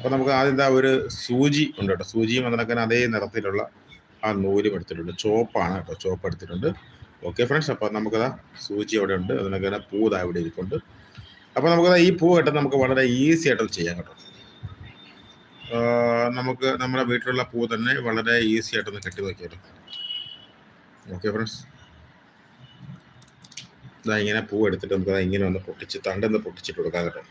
അപ്പോൾ നമുക്ക് ആദ്യം എന്താ ഒരു സൂചി ഉണ്ട് കേട്ടോ. സൂചിയും അതിനൊക്കെ അതേ നിറത്തിലുള്ള ആ നൂലും എടുത്തിട്ടുണ്ട്. ചോപ്പാണ് കേട്ടോ. ചോപ്പ് എടുത്തിട്ടുണ്ട്. ഓക്കെ ഫ്രണ്ട്സ് അപ്പോൾ നമുക്കതാ സൂചി അവിടെ ഉണ്ട്. അതിനൊക്കെ പൂ ഇതാ ഇവിടെ ഇരിപ്പുണ്ട്. അപ്പോൾ നമുക്ക് ഈ പൂ കേട്ടോ നമുക്ക് വളരെ ഈസി ആയിട്ട് ചെയ്യാം കേട്ടോ. നമുക്ക് നമ്മുടെ വീട്ടിലുള്ള പൂ തന്നെ വളരെ ഈസി ആയിട്ടൊന്ന് കെട്ടി നോക്കിയാലോ. ഓക്കെ ഫ്രണ്ട്സ് ഇതാ ഇങ്ങനെ പൂ എടുത്തിട്ട് നമുക്ക് ഇങ്ങനെ ഒന്ന് പൊട്ടിച്ച് തണ്ടെന്ന് പൊട്ടിച്ചിട്ട് കൊടുക്കാം കേട്ടോ.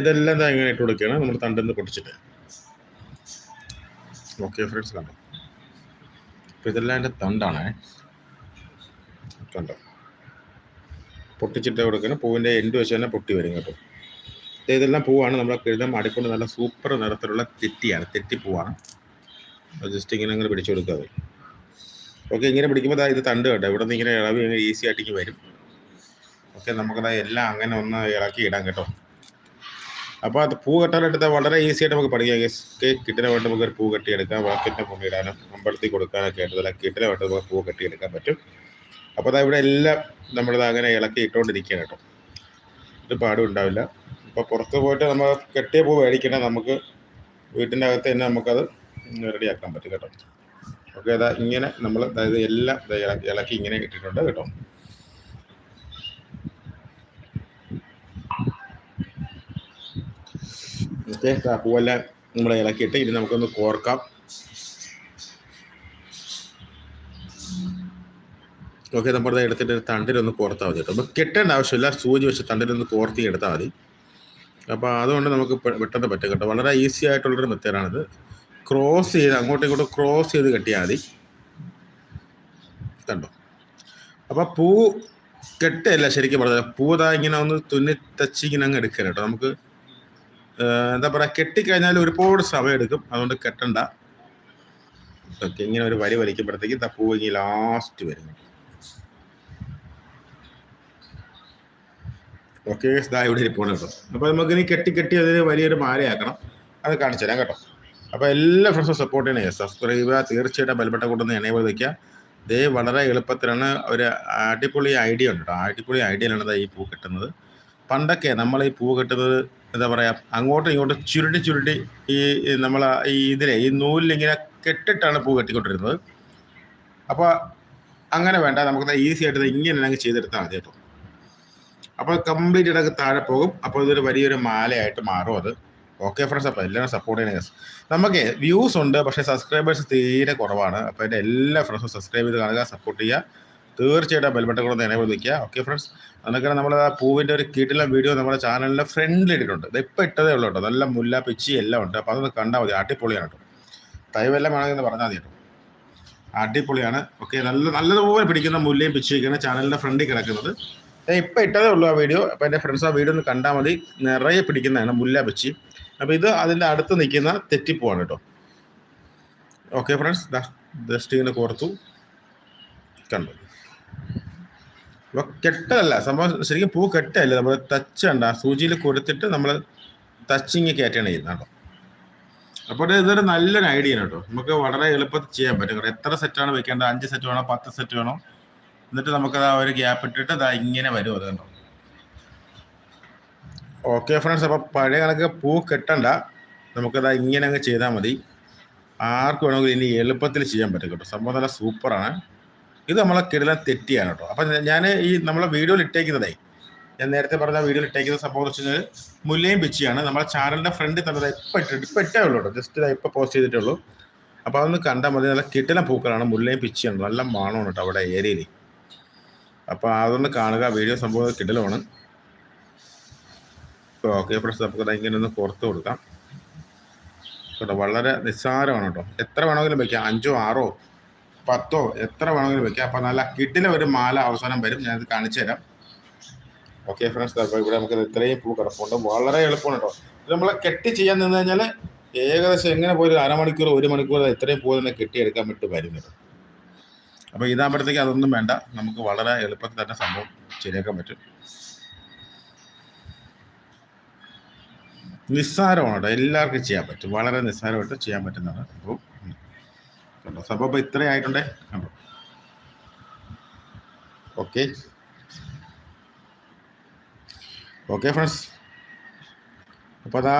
ഇതെല്ലാം തേങ്ങ ഇട്ട് കൊടുക്കുകയാണ്. നമ്മൾ തണ്ടെന്ന് പൊട്ടിച്ചിട്ട്. ഓക്കെ ഫ്രണ്ട്സ് കണ്ടോ? അപ്പോൾ ഇതെല്ലാം എന്റെ തണ്ടാണ്. കണ്ടോ? പൊട്ടിച്ചിട്ട് കൊടുക്കണം പൂവിന്റെ എൻഡ് വെച്ച് തന്നെ പൊട്ടി വരും കേട്ടോ. ഇതെല്ലാം പൂവാണ്. നമ്മളെ കിഴുതം അടിക്കൊണ്ട് നല്ല സൂപ്പർ നിറത്തിലുള്ള തെറ്റിയാണ്. തെറ്റിപ്പൂവാണ് ജസ്റ്റ് ഇങ്ങനെ അങ്ങനെ പിടിച്ചു കൊടുക്കുക ഓക്കെ ഇങ്ങനെ പിടിക്കുമ്പോൾ ഇത് തണ്ട് കേട്ടോ. ഇവിടെ നിന്ന് ഇങ്ങനെ ഇളവ് ഈസി ആയിട്ടേക്ക് വരും. ഓക്കെ നമുക്കത് എല്ലാം അങ്ങനെ ഒന്ന് ഇളക്കി ഇടാം കേട്ടോ. അപ്പോൾ അത് പൂ കെട്ടാനെടുത്താൽ വളരെ ഈസി ആയിട്ട് നമുക്ക് പഠിക്കാം കേക്ക് കിട്ടിനെ വേണ്ട നമുക്ക് ഒരു പൂ കെട്ടിയെടുക്കാം. വാക്കിന്റെ കൊണ്ടിടാനും അമ്പലത്തിൽ കൊടുക്കാനൊക്കെ ആയിട്ട് കിട്ടിനെ വേണ്ട നമുക്ക് പൂ കെട്ടിയെടുക്കാൻ പറ്റും. അപ്പോൾ അത് ഇവിടെ എല്ലാം നമ്മളിത് അങ്ങനെ ഇളക്കി ഇട്ടുകൊണ്ടിരിക്കുകയാണ് കേട്ടോ. ഇത് പാടും ഉണ്ടാവില്ല. അപ്പോൾ പുറത്ത് പോയിട്ട് നമ്മൾ കെട്ടിയ പൂ മേടിക്കണേ നമുക്ക് വീട്ടിന്റെ അകത്ത് തന്നെ നമുക്കത് റെഡിയാക്കാൻ പറ്റും കേട്ടോ. ഓക്കെ അതാ ഇങ്ങനെ നമ്മൾ അതായത് എല്ലാം ഇളക്കി ഇങ്ങനെ ഇട്ടിട്ടുണ്ട് കേട്ടോ. ഓക്കെ പൂവെല്ലാം നമ്മൾ ഇളക്കിയിട്ട് ഇനി നമുക്കൊന്ന് കോർക്കാം. ഓക്കെ നമ്മുടെ എടുത്തിട്ട് തണ്ടിലൊന്ന് കോർത്താൽ മതി കേട്ടോ. അപ്പോൾ കെട്ടേണ്ട ആവശ്യമില്ല. സൂചി വെച്ച് തണ്ടിലൊന്ന് കോർത്തി എടുത്താൽ മതി. അപ്പോൾ അതുകൊണ്ട് നമുക്ക് പെട്ടെന്ന് പറ്റും കേട്ടോ. വളരെ ഈസി ആയിട്ടുള്ളൊരു മെത്തേഡാണിത്. ക്രോസ് ചെയ്ത് അങ്ങോട്ടും ഇങ്ങോട്ടും ക്രോസ് ചെയ്ത് കെട്ടിയാൽ മതി. കണ്ടോ? അപ്പോൾ പൂ കെട്ടല്ല ശരിക്കും പറഞ്ഞാൽ പൂ ഇതാ ഇങ്ങനെ ഒന്ന് തുന്നി തച്ച് ഇങ്ങനെ അങ്ങ് എടുക്കുക കേട്ടോ. നമുക്ക് എന്താ പറയുക കെട്ടിക്കഴിഞ്ഞാൽ ഒരുപാട് സമയം എടുക്കും അതുകൊണ്ട് കെട്ടണ്ട. ഓക്കെ ഇങ്ങനെ ഒരു വരി വലിക്കുമ്പോഴത്തേക്ക് തപ്പൂ ഇങ്ങനെ ലാസ്റ്റ് വരും. ഓക്കെ ദാ ഇവിടെ ഇരിപ്പുണ്ട് കേട്ടോ. അപ്പോൾ നമുക്ക് ഇനി കെട്ടി കെട്ടി അതിന് വലിയൊരു മാലയാക്കണം. അത് കാണിച്ചു തരാം കേട്ടോ. അപ്പോൾ എല്ലാ ഫ്രണ്ട്സും സപ്പോർട്ട് ചെയ്യണേ. സബ്സ്ക്രൈബ് ചെയ്യുക. തീർച്ചയായിട്ടും ബെൽബട്ട കൊണ്ടൊന്ന് എനേബിൾ വയ്ക്കുക ഇതേ വളരെ എളുപ്പത്തിലാണ് ഒരു അടിപൊളി ഐഡിയ ഉണ്ട് കേട്ടോ. അടിപൊളി ഐഡിയയിലാണ് ഈ പൂ കെട്ടുന്നത്. പണ്ടൊക്കെ നമ്മൾ ഈ പൂ കെട്ടുന്നത് എന്താ പറയുക അങ്ങോട്ടും ഇങ്ങോട്ടും ചുരുട്ടി ചുരുട്ടി ഈ നമ്മൾ ഈ ഇതിലെ ഈ നൂലിലിങ്ങനെ കെട്ടിട്ടാണ് പൂ കെട്ടിക്കൊണ്ടിരുന്നത്. അപ്പോൾ അങ്ങനെ വേണ്ട നമുക്ക് ഈസി ആയിട്ട് ഇങ്ങനെ അങ്ങ് ചെയ്തെടുത്താൽ മതി കേട്ടോ. അപ്പോൾ കംപ്ലീറ്റ് ഇടയ്ക്ക് താഴെ പോകും. അപ്പോൾ ഇതൊരു വലിയൊരു മാലയായിട്ട് മാറും അത്. ഓക്കെ ഫ്രണ്ട്സ് അപ്പോൾ എല്ലാവരും സപ്പോർട്ട് ചെയ്യണേ. നമുക്ക് വ്യൂസ് ഉണ്ട് പക്ഷേ സബ്സ്ക്രൈബേഴ്സ് തീരെ കുറവാണ്. അപ്പോൾ എന്റെ എല്ലാ ഫ്രണ്ട്സും സബ്സ്ക്രൈബ് ചെയ്ത് കാണുക സപ്പോർട്ട് ചെയ്യുക. തീർച്ചയായിട്ടും ബെൽബട്ടൺ കൂടെ എനേബിൾ നിൽക്കുക ഓക്കെ ഫ്രണ്ട്സ് അതൊക്കെ നമ്മൾ ആ പൂവിന്റെ ഒരു കീട്ടിലെ വീഡിയോ നമ്മുടെ ചാനലിന്റെ ഫ്രണ്ടിൽ ഇട്ടിട്ടുണ്ട്. ഇത് ഇപ്പോൾ ഇട്ടതേ ഉള്ളൂ കേട്ടോ. നല്ല മുല്ല പിച്ചി എല്ലാം ഉണ്ട്. അപ്പോൾ അതൊന്ന് കണ്ടാൽ മതി. അടിപൊളിയാണ് കേട്ടോ. തൈവെല്ലാം വേണമെന്ന് പറഞ്ഞാൽ മതി കേട്ടോ. അടിപൊളിയാണ്. ഓക്കെ നല്ല നല്ലതുപോലെ പിടിക്കുന്ന മുല്ലയും പിച്ചിയൊക്കെയാണ് ചാനലിന്റെ ഫ്രണ്ടിൽ കിടക്കുന്നത്. ഞാൻ ഇപ്പം ഇട്ടതേ ഉള്ളൂ ആ വീഡിയോ അപ്പോൾ എന്റെ ഫ്രണ്ട്സ് ആ വീഡിയോ ഒന്ന് കണ്ടാൽ മതി. നിറയെ പിടിക്കുന്നതാണ് മുല്ല പിച്ചി. അപ്പോൾ ഇത് അതിന്റെ അടുത്ത് നിൽക്കുന്ന തെറ്റിപ്പോവാണ് കേട്ടോ. ഓക്കെ ഫ്രണ്ട്സ് ദാ ജസ്റ്റ് കോർത്തു. കണ്ടു? അപ്പോൾ കെട്ടല്ല സംഭവം ശരിക്കും പൂ കെട്ടല്ല നമ്മൾ തച്ച് കണ്ട സൂചിയിൽ കൊടുത്തിട്ട് നമ്മൾ തച്ചിങ് കയറ്റണം ചെയ്യുന്നത് കേട്ടോ അപ്പോൾ ഇതൊരു നല്ലൊരു ഐഡിയ ആണ് കേട്ടോ. നമുക്ക് വളരെ എളുപ്പത്തിൽ ചെയ്യാൻ പറ്റും. എത്ര സെറ്റാണ് വെക്കേണ്ടത് അഞ്ച് സെറ്റ് വേണോ പത്ത് സെറ്റ് വേണോ എന്നിട്ട് നമുക്കത് ആ ഒരു ഗ്യാപ്പ് ഇട്ടിട്ട് അതാ ഇങ്ങനെ വരും അത് കണ്ടോ? ഓക്കെ ഫ്രണ്ട്സ് അപ്പോൾ പഴയ കണക്ക് പൂ കെട്ടണ്ട. നമുക്കത് ഇങ്ങനെ അങ്ങ് ചെയ്താൽ മതി. ആർക്ക് വേണമെങ്കിലും ഇനി എളുപ്പത്തിൽ ചെയ്യാൻ പറ്റും കേട്ടോ. സംഭവം നല്ല സൂപ്പറാണ് ഇത് നമ്മളെ കിടലം തെറ്റിയാണ് കേട്ടോ. അപ്പം ഞാൻ ഈ നമ്മളെ വീഡിയോയിൽ ഇട്ടേക്കുന്നതേ ഞാൻ നേരത്തെ പറഞ്ഞ വീഡിയോയിൽ ഇട്ടേക്കുന്ന സംഭവം എന്ന് വെച്ച് കഴിഞ്ഞാൽ മുല്ലയും പിച്ചിയാണ് നമ്മളെ ചാനലിന്റെ ഫ്രണ്ടിൽ തന്നെ ഇപ്പം ഇട്ടിട്ട് ഇപ്പം ഇട്ടേ ഉള്ളൂ കേട്ടോ. ജസ്റ്റ് ഇപ്പം പോസ്റ്റ് ചെയ്തിട്ടേ ഉള്ളൂ. അപ്പോൾ അതൊന്ന് കണ്ടാൽ മതി. നല്ല കിട്ടിലം പൂക്കളാണ് മുല്ലയും പിച്ചിയാണ് നല്ല മണമാണ് കേട്ടോ അവിടെ ഏരിയയിൽ. അപ്പോൾ അതൊന്ന് കാണുക. വീഡിയോ സംഭവം കിടലമാണ് ഓക്കെ ഫ്രണ്ട്സ് നമുക്ക് ഇങ്ങനെ ഒന്ന് പുറത്ത് കൊടുക്കാം. കേട്ടോ വളരെ നിസ്സാരമാണ് കേട്ടോ. എത്ര വേണമെങ്കിലും വയ്ക്കാം അഞ്ചോ ആറോ പത്തോ എത്ര വേണമെങ്കിലും വെക്കാം. അപ്പോൾ നല്ല കിട്ടിലെ ഒരു മാല അവസാനം വരും. ഞാനത് കാണിച്ചു തരാം. ഓക്കെ ഫ്രണ്ട്സ് അപ്പോൾ ഇവിടെ നമുക്ക് ഇത്രയും പൂ കിടപ്പുണ്ട്. വളരെ എളുപ്പമാണ് കേട്ടോ ഇത് നമ്മൾ കെട്ടി ചെയ്യാൻ നിന്ന് കഴിഞ്ഞാൽ ഏകദേശം എങ്ങനെ പോയി അരമണിക്കൂർ ഒരു മണിക്കൂർ ഇത്രയും പൂ തന്നെ കെട്ടിയെടുക്കാൻ വിട്ട് വരുന്നത് അപ്പൊ അപ്പോൾ ഇതാകുമ്പോഴത്തേക്ക് അതൊന്നും വേണ്ട. നമുക്ക് വളരെ എളുപ്പത്തിൽ തന്നെ സംഭവം ശരിയാക്കാൻ പറ്റും. നിസ്സാരമാണ് കേട്ടോ എല്ലാവർക്കും ചെയ്യാൻ പറ്റും. വളരെ നിസ്സാരമായിട്ട് ചെയ്യാൻ പറ്റുന്നതാണ്. അപ്പോൾ കണ്ടോ സബബ് ഇത്രയായിട്ടുണ്ട് കണ്ടോ ഓക്കെ. Okay friends. അപ്പോൾ അതാ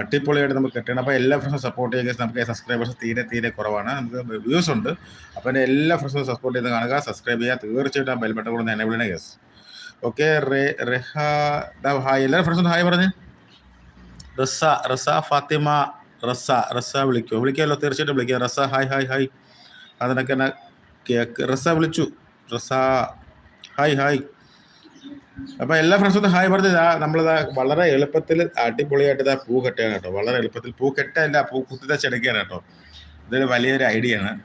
അടിപൊളിയായിട്ട് നമുക്ക് കിട്ടണം അപ്പോൾ എല്ലാ ഫ്രണ്ട്സും സപ്പോർട്ട് ചെയ്യുക നമുക്ക് സബ്സ്ക്രൈബേഴ്സ് തീരെ തീരെ കുറവാണ്. നമുക്ക് വ്യൂസ് ഉണ്ട്. അപ്പോൾ എന്റെ എല്ലാ ഫ്രണ്ട്സും സപ്പോർട്ട് ചെയ്ത് കാണുക. സബ്സ്ക്രൈബ് ചെയ്യുക. തീർച്ചയായിട്ടും ആ ബെൽബട്ടൺ കൂടെ എന്നെ വിളിക്കണം ഗസ് ഓക്കെ റെഹ ഹായ്. എല്ലാ ഫ്രണ്ട്സും ഹായ് പറഞ്ഞു. റിസ റിസ ഫാത്തിമ റസ റസ വിളിക്കുമോ വിളിക്കാമല്ലോ തീർച്ചയായിട്ടും വിളിക്കാം. Rasa hi hi hi. അതിനൊക്കെ എന്നെ കേക്ക്. റസ വിളിച്ചു. Rasa hi hi. അപ്പം എല്ലാ ഫ്രണ്ട്സും ഹായ് പറഞ്ഞത് നമ്മളിതാ വളരെ എളുപ്പത്തിൽ അടിപൊളിയായിട്ട് ഇതാ പൂ കെട്ടുകയാണ് കേട്ടോ. വളരെ എളുപ്പത്തിൽ പൂ കെട്ടല്ല പൂ കുത്തിത ചെടുക്കുകയാണ് കേട്ടോ. ഇതൊരു വലിയൊരു ഐഡിയ ആണ്.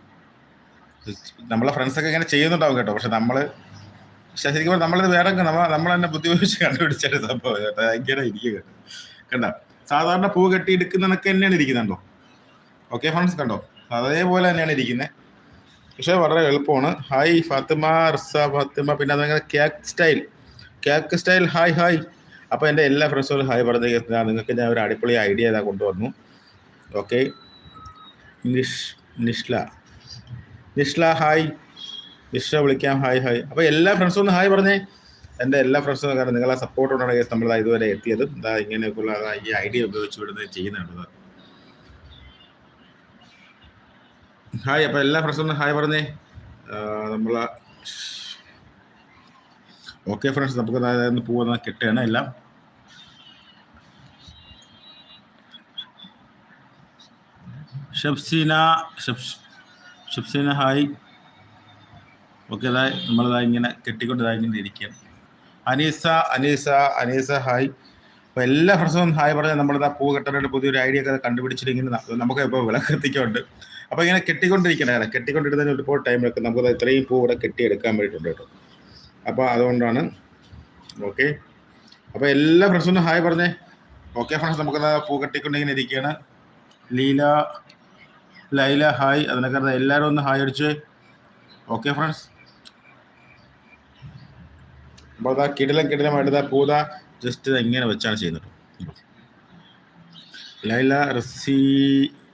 നമ്മളെ ഫ്രണ്ട്സൊക്കെ ഇങ്ങനെ ചെയ്യുന്നുണ്ടാവും കേട്ടോ. പക്ഷെ നമ്മൾ ശരിക്കും നമ്മളിത് വേറെ നമ്മൾ നമ്മൾ തന്നെ ബുദ്ധിമുട്ടിച്ച് കണ്ടുപിടിച്ചൊരു സംഭവം. കേട്ടോ ഭയങ്കര ഇരിക്കുക കണ്ട? സാധാരണ പൂ കെട്ടി എടുക്കുന്നതൊക്കെ തന്നെയാണ് ഇരിക്കുന്നുണ്ടോ ഓക്കെ ഫ്രണ്ട്സ് കണ്ടോ? അതേപോലെ തന്നെയാണ് ഇരിക്കുന്നത് പക്ഷേ വളരെ എളുപ്പമാണ്. ഹായ് ഫാത്തിമ റിസ ഫാത്തിമ പിന്നെ അതങ്ങനെ cake style. Cake style hi hi അപ്പോൾ എന്റെ എല്ലാ ഫ്രണ്ട്സുകളും ഹായ് പറഞ്ഞു നിങ്ങൾക്ക് ഞാൻ ഒരു അടിപൊളി ഐഡിയ ഇതാ കൊണ്ടുവന്നു. ഓക്കെ നിഷ് നിഷ്ല. നിഷ്ല ഹായ് നിഷ്ല വിളിക്കാം ഹായ് ഹായ് അപ്പോൾ എല്ലാ ഫ്രണ്ട്സും ഒന്ന് ഹായ് പറഞ്ഞേ. എന്റെ എല്ലാ ഫ്രണ്ട്സും കാരണം നിങ്ങളെ സപ്പോർട്ട് കൊണ്ടാണ് കേസ് നമ്മൾ ഇതുവരെ എത്തിയതും. ഇതാ ഇങ്ങനെയൊക്കെയുള്ള ഈ ഐഡിയ ഉപയോഗിച്ച് വിടുന്നത് ചെയ്യുന്നുണ്ട് ഹായ് അപ്പോൾ എല്ലാ ഫ്രണ്ട്സും ഹായ് പറഞ്ഞേ. നമ്മൾ ഓക്കെ ഫ്രണ്ട്സ് നമുക്ക് പോകുന്ന കിട്ടുകയാണ് എല്ലാം. ഷബ്സീന ഷബ്സീന ഹായ് ഓക്കെ അതാ നമ്മളിതാ ഇങ്ങനെ കെട്ടിക്കൊണ്ട് ഇതാ ഇങ്ങനെ ഇരിക്കുകയാണ്. അനീസ അനീസ അനീസ ഹായ്. അപ്പോൾ എല്ലാ ഫ്രണ്ട്സും ഹായ് പറഞ്ഞാൽ നമ്മളിതാ പൂ കെട്ടാനായിട്ട് പുതിയൊരു ഐഡിയ ഒക്കെ കണ്ടുപിടിച്ചിട്ട് ഇങ്ങനെ നമുക്ക് ഇപ്പോൾ വിളക്ക് അപ്പൊ അപ്പോൾ ഇങ്ങനെ കെട്ടിക്കൊണ്ടിരിക്കണേ കെട്ടിക്കൊണ്ടിരുന്നതിന് ഒരുപാട് ടൈം എടുക്കും. നമുക്ക് ഇത്രയും പൂ ഇവിടെ കെട്ടിയെടുക്കാൻ വേണ്ടിയിട്ടുണ്ട് കേട്ടോ. അപ്പോൾ അതുകൊണ്ടാണ്. ഓക്കെ. അപ്പോൾ എല്ലാ ഫ്രണ്ട്സും ഹായ് പറഞ്ഞേ. ഓക്കെ ഫ്രണ്ട്സ് നമുക്ക് പൂ കെട്ടിക്കൊണ്ടിങ്ങനെ ഇരിക്കുകയാണ്. ലീല ലൈല ഹായ്. അതിനൊക്കെ എല്ലാവരും ഒന്ന് ഹായ് അടിച്ച്. Okay friends. അപ്പോൾ അതാ കിടിലം കിടിലമായിട്ട് പൂത ജസ്റ്റ് ഇങ്ങനെ വെച്ചാണ് ചെയ്യുന്നത്. ലൈല റസീ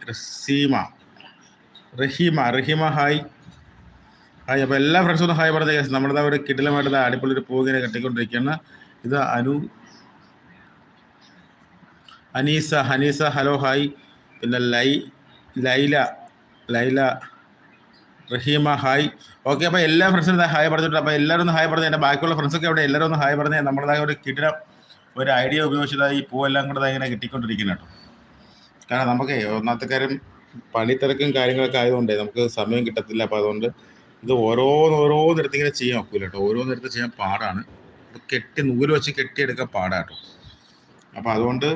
റസീമ റഹീമ റഹീമ ഹായ്. ഹായ് അപ്പോൾ എല്ലാ ഫ്രണ്ട്സും ഹായ് പറഞ്ഞ. കേസ് നമ്മുടെ ഒരു കിടിലമായിട്ട് അടിപൊളി ഒരു പൂവിനെ കെട്ടിക്കൊണ്ടിരിക്കുകയാണ്. ഇത് അനു അനീസ ഹനീസ ഹലോ ഹായ്. പിന്നെ ലൈ ലൈല ലൈല റഹീമ ഹായ്. ഓക്കെ അപ്പോൾ എല്ലാ ഫ്രണ്ട്സിനും ഹായ് പറഞ്ഞിട്ടുണ്ട്. അപ്പോൾ എല്ലാവരും ഒന്ന് ഹായ് പറഞ്ഞു എന്റെ ബാക്കിയുള്ള ഫ്രണ്ട്സൊക്കെ അവിടെ എല്ലാവരും ഒന്ന് ഹായ് പറഞ്ഞു നമ്മളതായ ഒരു കിടിലം ഒരു ഐഡിയ ഉപയോഗിച്ചതായി ഈ പൂവെല്ലാം കൂടെ ഇങ്ങനെ കിട്ടിക്കൊണ്ടിരിക്കുന്നു കേട്ടോ. കാരണം നമുക്ക് ഒന്നാമത്തെ കാര്യം പണിത്തിരക്കും കാര്യങ്ങളൊക്കെ ആയതുകൊണ്ട് നമുക്ക് സമയം കിട്ടത്തില്ല. അപ്പോൾ അതുകൊണ്ട് ഇത് ഓരോന്ന് ഓരോന്നിടത്ത് ഇങ്ങനെ ചെയ്യാൻ ഒക്കില്ല കേട്ടോ. ഓരോന്നിടത്ത് ചെയ്യാൻ പാടാണ്. കെട്ടി നൂൽ വെച്ച് കെട്ടിയെടുക്കാൻ പാടാട്ടോ അപ്പോൾ അതുകൊണ്ട്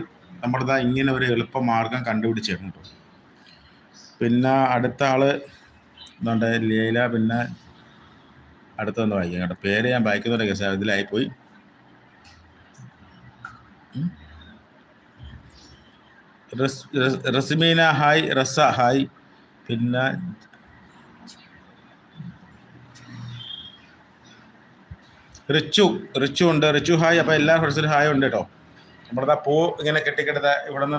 നമ്മളിതാ ഇങ്ങനെ ഒരു എളുപ്പ മാർഗം കണ്ടുപിടിച്ചിരുന്നു കേട്ടോ. പിന്നെ അടുത്ത ആൾ എന്തുകൊണ്ട് ലീല പിന്നെ അടുത്തൊന്ന് വായിക്കാം കേട്ടോ. പേര് ഞാൻ വായിക്കുന്നുണ്ട് case ഇതിലായിപ്പോയി. Rasmeena hi Rasa hi. പിന്നെ റിച്ചു റിച്ചു ഉണ്ട്. റിച്ചു ഹായ്. അപ്പോൾ എല്ലാ ഫ്രണ്ട്സിനും ഹായ് ഉണ്ട് കേട്ടോ. നമ്മുടെ പൂ ഇങ്ങനെ കെട്ടിക്കെടുത്ത ഇവിടുന്ന്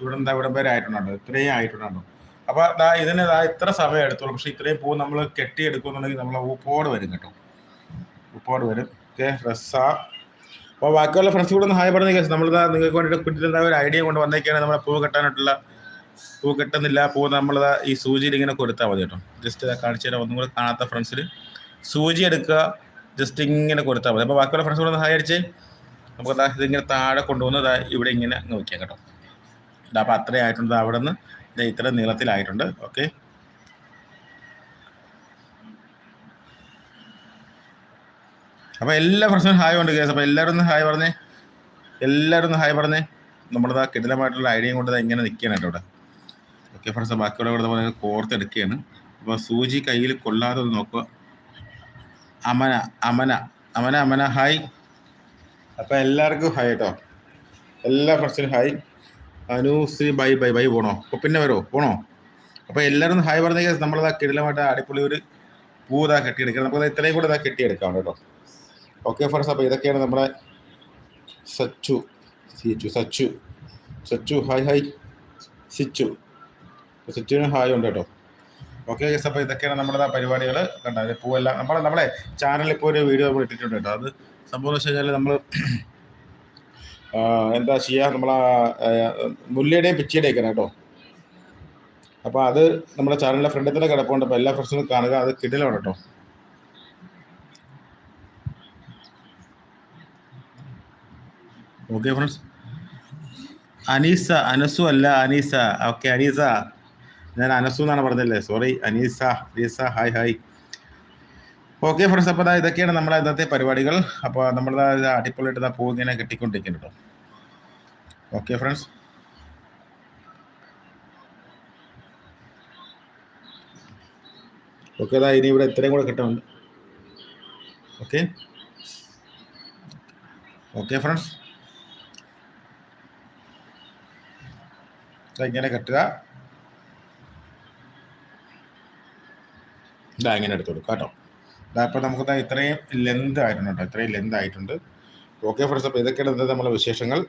ഇവിടുന്ന് ഇവിടെ പേരായിട്ടുണ്ടോ ഇത്രയും ആയിട്ടുണ്ടോ അപ്പോൾ ദാ ഇതിന് ഇത്ര സമയം എടുത്തോളൂ. പക്ഷെ ഇത്രയും പൂ നമ്മൾ കെട്ടിയെടുക്കുന്നുണ്ടെങ്കിൽ നമ്മൾ ഉപ്പോട് വരും കേട്ടോ. ഉപ്പോട് വരും. ഓക്കെ റസ. അപ്പോൾ ബാക്കിയുള്ള ഫ്രണ്ട്സ് കൂടെ ഒന്ന് ഹായ് പറഞ്ഞ കേസ്. നമ്മളിതാ നിങ്ങൾക്ക് വേണ്ടിയിട്ട് കുട്ടിയുടെ ഒരു ഐഡിയ കൊണ്ട് വന്നേക്കാണ് നമ്മളെ പൂ കെട്ടാനായിട്ടുള്ള പൂ കെട്ടുന്നില്ല. പൂ നമ്മൾ ഈ സൂചിയിൽ ഇങ്ങനെ കൊടുത്താൽ മതി കേട്ടോ. ജസ്റ്റ് ഇതാ കാണിച്ചു തരാം. ഒന്നും കൂടെ കാണാത്ത ഫ്രണ്ട്സിൽ സൂചി എടുക്കുക. ജസ്റ്റ് ഇങ്ങനെ കൊടുത്താൽ മതി. അപ്പോൾ ബാക്കിയുള്ള ഫ്രണ്ട്സ് കൂടെ ഹായ് അടിച്ച്. നമുക്ക് ഇതിങ്ങനെ താഴെ കൊണ്ടുവന്ന് ഇവിടെ ഇങ്ങനെ അങ്ങ് വയ്ക്കാം കേട്ടോ. അപ്പോൾ അത്രയും ആയിട്ടുണ്ട് അവിടെ നിന്ന് ഇത്ര നീളത്തിലായിട്ടുണ്ട്. ഓക്കെ. അപ്പോൾ എല്ലാ ഫ്രണ്ട്സിനും ഹായ് ഉണ്ട് കേസ്. അപ്പോൾ എല്ലാവരും ഒന്ന് ഹായ് പറഞ്ഞേ. എല്ലാവരും ഒന്ന് ഹായ് പറഞ്ഞേ. നമ്മളിതാ കിടിലമായിട്ടുള്ള ഐഡിയയും കൊണ്ട് ഇങ്ങനെ നിൽക്കുകയാണ് കേട്ടോ ഇവിടെ. ഓക്കെ ഫ്രണ്ട്സ് ബാക്കിയുള്ള ഇവിടെ നമ്മൾ കോർത്തെടുക്കുകയാണ് അപ്പോൾ സൂചി കയ്യിൽ കൊള്ളാതെ ഒന്ന് നോക്കുക. അമന അമന അമന അമന ഹായ്. അപ്പോൾ എല്ലാവർക്കും ഹായ് കേട്ടോ. എല്ലാ ഫ്രണ്ട്സിനും hi. Anusree bye bye bye പോണോ? അപ്പോൾ പിന്നെ വരുമോ പോണോ? അപ്പോൾ എല്ലാവരും ഹായ് പറഞ്ഞ കേസ്. നമ്മളിതാ കിടിലമായിട്ട് അടിപൊളി ഒരു പൂ ഇതാ കെട്ടിയെടുക്കണം നമുക്ക് ഇത്രയും കൂടെ ഇതാ കെട്ടിയെടുക്കാം കേട്ടോ. ഓക്കെ ഫ്രണ്ട്സ് അപ്പോൾ ഇതൊക്കെയാണ് നമ്മുടെ Sachu. Sichu Sachu. Sachu hi hi. Sichu. സിച്ചുവിന് ഹായ് ഉണ്ട് കേട്ടോ. ഓക്കെ ഗസ് അപ്പോൾ ഇതൊക്കെയാണ് നമ്മുടെ പരിപാടികൾ കണ്ടത് പൂവെല്ലാം നമ്മൾ നമ്മളെ ചാനലിൽ ഇപ്പോൾ ഒരു വീഡിയോ നമ്മൾ ഇട്ടിട്ടുണ്ട് കേട്ടോ. അത് സംഭവം എന്ന് വെച്ച് കഴിഞ്ഞാൽ നമ്മൾ എന്താ ചെയ്യുക നമ്മളെ മുല്ലയുടെയും പിച്ചിയുടെയും ഒക്കെ കേട്ടോ. അപ്പോൾ അത് നമ്മുടെ ചാനലിലെ ഫ്രണ്ടിൽ തന്നെ കിടപ്പുണ്ട്. അപ്പോൾ എല്ലാ ഫ്രണ്ട്സും കാണുക. അത് കിടിലാണ് കേട്ടോ. ഓക്കെ ഫ്രണ്ട്സ് അനീസ അനസു അല്ല അനീസ. ഓക്കെ അനീസ. ഞാൻ അനസു എന്നാണ് പറഞ്ഞല്ലേ sorry Aneesa Aneesa. Hi hi okay friends അപ്പോൾ ഇതൊക്കെയാണ് നമ്മളെ ഇന്നത്തെ പരിപാടികൾ. അപ്പോൾ നമ്മൾ അടിപൊളിയായിട്ട് ഇതാ പൂ ഇങ്ങനെ കെട്ടിക്കൊണ്ടിരിക്കുന്നു കേട്ടോ ഓക്കെ ഫ്രണ്ട്സ് ഓക്കെ അതാ ഇനി ഇവിടെ ഇത്രയും കൂടെ കിട്ടുന്നുണ്ട് ഓക്കെ ഓക്കെ ഫ്രണ്ട്സ് ഇങ്ങനെ കെട്ടുക. ഇതാ ഇങ്ങനെ എടുത്തു കൊടുക്കാം കേട്ടോ. ഇതാ ഇപ്പോൾ നമുക്ക് ഇത്രയും ലെന്ത് ആയിട്ടുണ്ട് കേട്ടോ. ഇത്രയും ലെന്ത് ആയിട്ടുണ്ട്. ഓക്കെ ഫ്രണ്ട്സ് അപ്പോൾ ഇതൊക്കെയാണ് ഇന്നത്തെ നമ്മളെ വിശേഷങ്ങൾ.